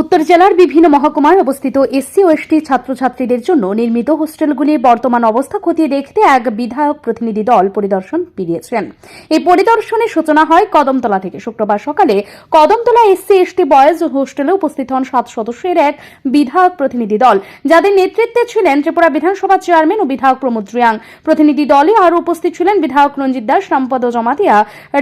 উত্তর জেলার বিভিন্ন মহকুমায় অবস্থিত এসসি ও এসটি ছাত্রছাত্রীদের জন্য নির্মিত হোস্টেলগুলির বর্তমান অবস্থা খতিয়ে দেখতে এক বিধায়ক প্রতিনিধি দল পরিদর্শন পেরিয়েছেন এই পরিদর্শনের সূচনা হয় কদমতলা থেকে। শুক্রবার সকালে কদমতলা এসসি এসটি বয়েজ হোস্টেলে উপস্থিত হন সাত সদস্যের এক বিধায়ক প্রতিনিধি দল। যাদের নেতৃত্বে ছিলেন ত্রিপুরা বিধানসভা চেয়ারম্যান ও বিধায়ক প্রমোদ রিয়াং। প্রতিনিধি দলে আরও উপস্থিত ছিলেন বিধায়ক রঞ্জিত দাস, রামপদ জমাতিয়া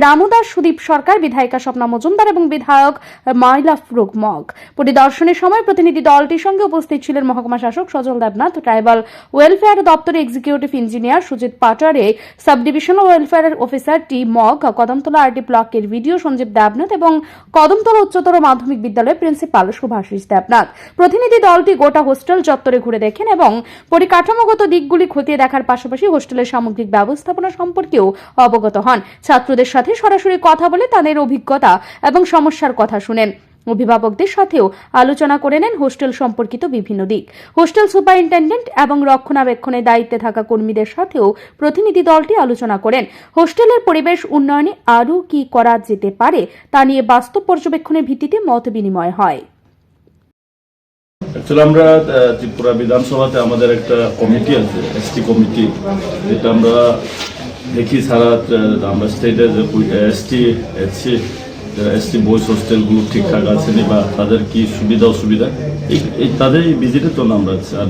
রামুদাস সুদীপ সরকার, বিধায়িকা স্বপ্না মজুমদার এবং বিধায়ক মাইলা ফ্রুক মগ। পরিদর্শনের সময় প্রতিনিধি দলটির সঙ্গে উপস্থিত ছিলেন মহকুমা শাসক সজল দেবনাথ, ট্রাইবাল ওয়েলফেয়ার দপ্তরের executive engineer Sujit Patare sub divisional welfare officer T Mog, Kadamtala R ব্লকের ভিডিও সঞ্জীব দেবনাথ এবং কদমতলা উচ্চতর মাধ্যমিক বিদ্যালয়ের প্রিন্সিপাল শুভাশিস দেবনাথ। প্রতিনিধি দলটি গোটা হোস্টেল চত্বরে ঘুরে দেখেন এবং পরিকাঠামোগত দিকগুলি খতিয়ে দেখার পাশাপাশি হোস্টেলের সামগ্রিক ব্যবস্থাপনা সম্পর্কেও অবগত হন। ছাত্রদের সাথে সরাসরি কথা বলে তাদের অভিজ্ঞতা এবং সমস্যার কথা শুনেন। অভিভাবকদের সাথেও আলোচনা করে নেন হোস্টেল সম্পর্কিত বিভিন্ন দিক। হোস্টেল সুপারিনটেন্ডেন্ট এবং রক্ষণাবেক্ষণের দায়িত্বে থাকা কর্মীদের সাথেও প্রতিনিধি দলটি আলোচনা করেন। হোস্টেলের পরিবেশ উন্নয়নে আরও কি করা যেতে পারে তা নিয়ে বাস্তব পর্যবেক্ষণের ভিত্তিতে মত বিনিময় হয়। আমরা ত্রিপুরা বিধানসভাতে আমাদের একটা কমিটি আছে, এসটি কমিটি। যেটা আমরা দেখি সারা আমরা স্টেটের এসটি, এসসি এসটি বয়েজ হোস্টেলগুলো ঠিকঠাক আছে নি বা তাদের কি সুবিধা অসুবিধা? এই তাদের এই জন্য আমরা আছি। আর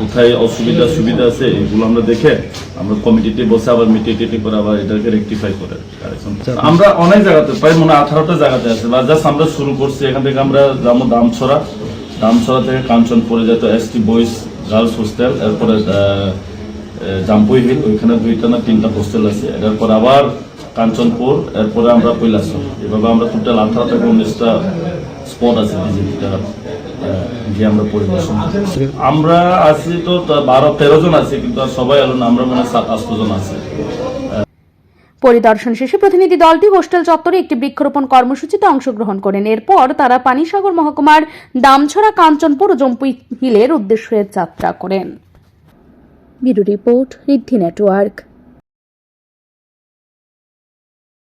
কোথায় অসুবিধা সুবিধা আছে এগুলো আমরা দেখে আমরা কমিটিতে বসে আবার মিটিয়ে করে আবার এটাকে রেকটিফাই করে আমরা অনেক জায়গাতে প্রায় মনে হয় আঠারোটা জায়গাতে আছে। বা জাস্ট আমরা শুরু করছি এখান থেকে আমরা যাব দামছড়া। দামছড়া থেকে কাঞ্চনপুরে যেত এসটি বয়েজ গার্লস হোস্টেল এরপরে জাম্পুই হিল ওইখানে দুইটা না তিনটা হোস্টেল আছে। এরপর আবার কাঞ্চনপুর, এরপরে আমরা কৈলাসর। এভাবে আমরা টোটাল আঠারো থেকে উনিশটা স্পট আছে যেটা গিয়ে আমরা পরিদর্শন আমরা আছি তো বারো, তেরো জন আছি, কিন্তু সবাই এলো না, আমরা মনে হয় সাত আট জন আছি। পরিদর্শন শেষে প্রতিনিধি দলটি হোস্টেল চত্বরে একটি বৃক্ষরোপণ কর্মসূচিতে অংশগ্রহণ করেন। এরপর তারা পানিসাগর মহকুমার দামছড়া, কাঞ্চনপুর ও জম্পুই হিলের উদ্দেশ্যে যাত্রা করেন। Report network.